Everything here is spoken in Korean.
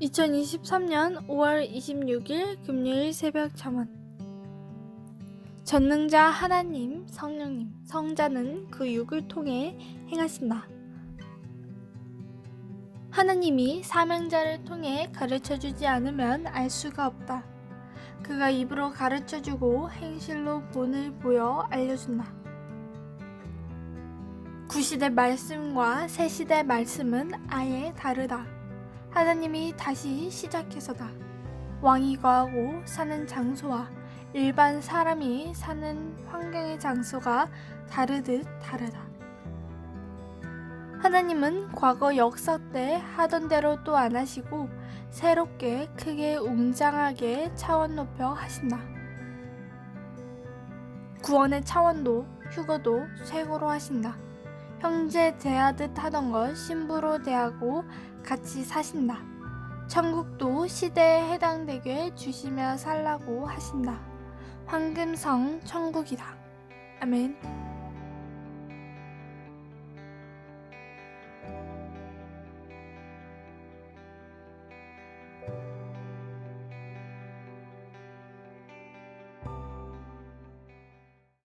2023년 5월 26일 금요일 새벽 잠언 전능자 하나님, 성령님, 성자는 그 육을 통해 행하신다. 하나님이 사명자를 통해 가르쳐 주지 않으면 알 수가 없다. 그가 입으로 가르쳐 주고 행실로 본을 보여 알려준다. 구시대 말씀과 새시대 말씀은 아예 다르다. 하나님이 다시 시작해서다. 왕이 거하고 사는 장소와 일반 사람이 사는 환경의 장소가 다르듯 다르다. 하나님은 과거 역사 때 하던 대로 또 안 하시고 새롭게 크게 웅장하게 차원 높여 하신다. 구원의 차원도 휴거도 최고로 하신다. 형제 대하듯 하던 것 신부로 대하고 같이 사신다. 천국도 시대에 해당되게 주시며 살라고 하신다. 황금성 천국이다. 아멘.